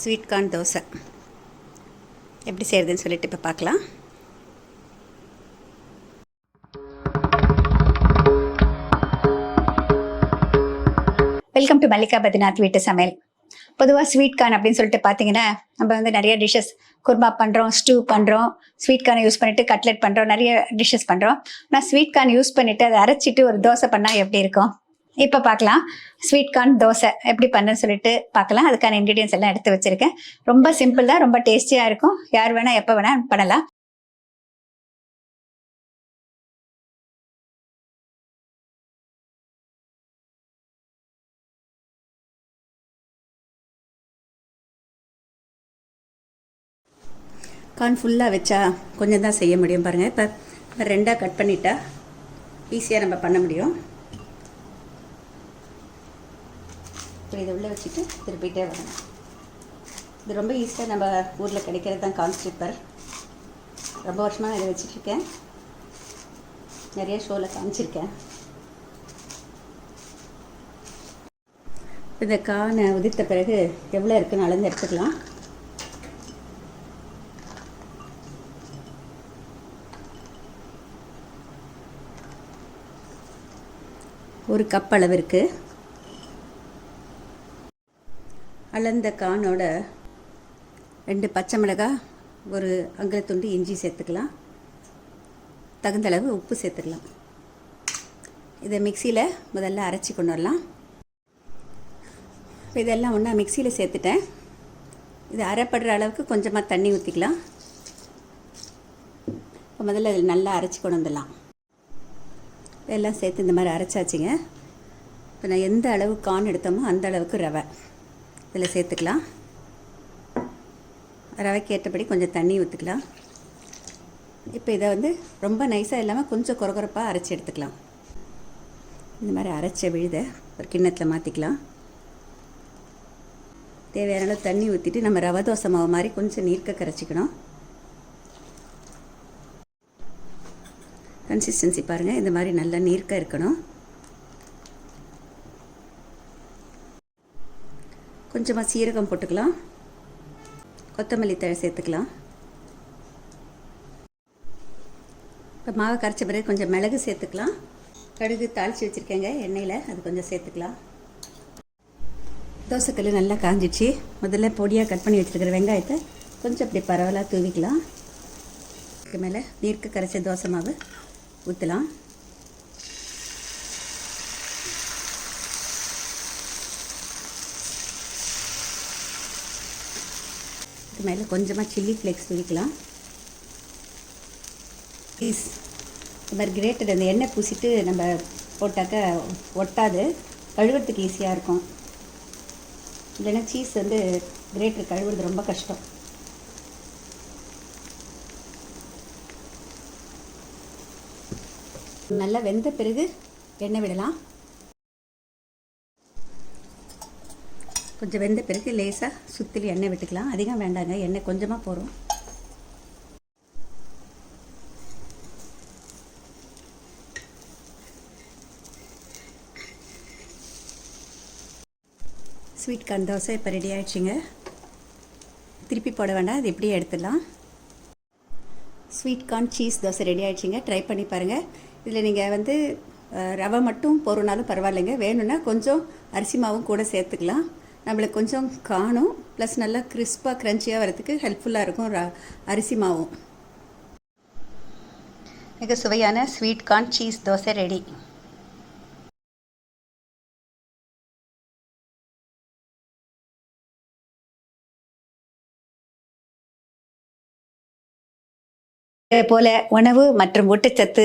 Sweet corn dosa. எப்படி செய்கிறதுன்னு சொல்லிட்டு இப்போ பார்க்கலாம். வெல்கம் டு மல்லிகா பத்ரிநாத் வீட்டு சமையல். பொதுவாக ஸ்வீட் கார்ன் அப்படின்னு சொல்லிட்டு பார்த்தீங்கன்னா நம்ம வந்து நிறைய டிஷ்ஷஸ் குருமா பண்ணுறோம் ஸ்டூ பண்ணுறோம் ஸ்வீட் கார்னை யூஸ் பண்ணிட்டு கட்லெட் பண்ணுறோம் நிறைய டிஷ்ஷஸ் பண்ணுறோம் நான் ஸ்வீட் கார்ன் யூஸ் பண்ணிவிட்டு அதை அரைச்சிட்டு ஒரு தோசை பண்ணால் எப்படி இருக்கும்? இப்போ பார்க்கலாம் ஸ்வீட் கார்ன் தோசை எப்படி பண்ணுன்னு சொல்லிட்டு பார்க்கலாம் அதுக்கான இன்க்ரீடியன்ஸ் எல்லாம் எடுத்து வச்சுருக்கேன். ரொம்ப சிம்பிள் தான் ரொம்ப டேஸ்டியாக இருக்கும். யார் வேணால் எப்போ வேணால் பண்ணலாம். கார்ன் ஃபுல்லாக வச்சா கொஞ்சம் தான் செய்ய முடியும் பாருங்கள் இப்போ ரெண்டாக கட் பண்ணிட்டா ஈஸியாக நம்ம பண்ண முடியும். இப்போ இதை உள்ளே வச்சுட்டு திருப்பிட்டே வரணும். இது ரொம்ப ஈஸியாக நம்ம ஊரில் கிடைக்கிறது தான் கார்ன் ரொம்ப வருஷமாக நான் இதை வச்சுட்ருக்கேன். நிறைய ஷோவில் காமிச்சிருக்கேன். இந்த கானை உதிர்த்த பிறகு எவ்வளோ இருக்குன்னு அளந்து எடுத்துக்கலாம். ஒரு கப் அளவு இருக்குது அளந்த கானோட ரெண்டு பச்சை மிளகாய் ஒரு அங்கத்துண்டு இஞ்சி சேர்த்துக்கலாம். தகுந்த அளவு உப்பு சேர்த்துக்கலாம். இதை மிக்சியில் முதல்ல அரைச்சி கொண்டு வரலாம். இப்போ இதெல்லாம் ஒன்றா மிக்சியில் சேர்த்துட்டேன். இது அரைப்படுற அளவுக்கு கொஞ்சமாக தண்ணி ஊற்றிக்கலாம் இப்போ முதல்ல இதில் நல்லா அரைச்சி கொண்டு வந்துடலாம். இதெல்லாம் சேர்த்து இந்த மாதிரி அரைச்சாச்சுங்க. இப்போ நான் எந்த அளவு கான் எடுத்தோமோ அந்த அளவுக்கு ரவை. இதில் சேர்த்துக்கலாம். ரவைக்கு ஏற்றபடி கொஞ்சம் தண்ணி ஊற்றிக்கலாம் இப்போ இதை வந்து ரொம்ப நைஸாக இல்லாமல் கொஞ்சம் குறகுறப்பாக அரைச்சி எடுத்துக்கலாம். இந்த மாதிரி அரைச்ச விழுத ஒரு கிண்ணத்தில் மாற்றிக்கலாம் தேவையான அளவு தண்ணி ஊற்றிட்டு நம்ம ரவை தோசை மாவு மாதிரி கொஞ்சம் நீர்க்க கரைச்சிக்கணும். கன்சிஸ்டன்சி பாருங்கள் இந்த மாதிரி நல்லா நீர்க்க இருக்கணும். கொஞ்சமாக சீரகம் போட்டுக்கலாம். கொத்தமல்லி தழை சேர்த்துக்கலாம். இப்போ மாவை கரைச்ச பிறகு கொஞ்சம் மிளகு சேர்த்துக்கலாம். கடுகு தாளித்து வச்சுருக்கேங்க எண்ணெயில் அது கொஞ்சம் சேர்த்துக்கலாம். தோசைக்கல் நல்லா காஞ்சிச்சு. முதல்ல பொடியாக கட் பண்ணி வச்சுருக்கிற வெங்காயத்தை கொஞ்சம் அப்படி பரவலாக தூவிக்கலாம். அதுக்கு மேலே நீர்க்க கரைச்ச தோசை மாவு ஊற்றலாம் இது மேலே கொஞ்சமாக சில்லி ஃப்ளேக்ஸ் தூவிக்கலாம். ப்ளீஸ் இந்த மாதிரி கிரேட்டட் அந்த எண்ணெய் பூசிட்டு நம்ம போட்டாக்க ஒட்டாது. கழுவுறதுக்கு ஈஸியாக இருக்கும். இல்லைன்னா சீஸ் வந்து கிரேட்டர் கழுவுறது ரொம்ப கஷ்டம். நல்லா வெந்த பிறகு எண்ணெய் விடலாம். கொஞ்சம் வெந்த பிறகு லேசாக சுற்றிலும் எண்ணெய் விட்டுக்கலாம். அதிகம் வேண்டாங்க. எண்ணெய் கொஞ்சமாக போகிறோம் ஸ்வீட் கார்ன் தோசை இப்போ ரெடி ஆகிடுச்சிங்க திருப்பி போட வேண்டாம். அது இப்படியே எடுத்துடலாம். Sweet corn cheese dosa ready ஆகிடுச்சிங்க try பண்ணி பாருங்கள் இதில் நீங்கள் வந்து ரவை மட்டும் போகிறனாலும் பரவாயில்லைங்க. வேணும்னா கொஞ்சம் அரிசி மாவும் கூட சேர்த்துக்கலாம். நம்மளுக்கு கொஞ்சம் காணும். ப்ளஸ் நல்லா கிறிஸ்பாக க்ரன்ச்சியாக வரதுக்கு ஹெல்ப்ஃபுல்லாக இருக்கும் அரிசி மாவும் மிக சுவையான sweet corn cheese dosa ready இதே போல உணவு மற்றும் ஊட்டச்சத்து.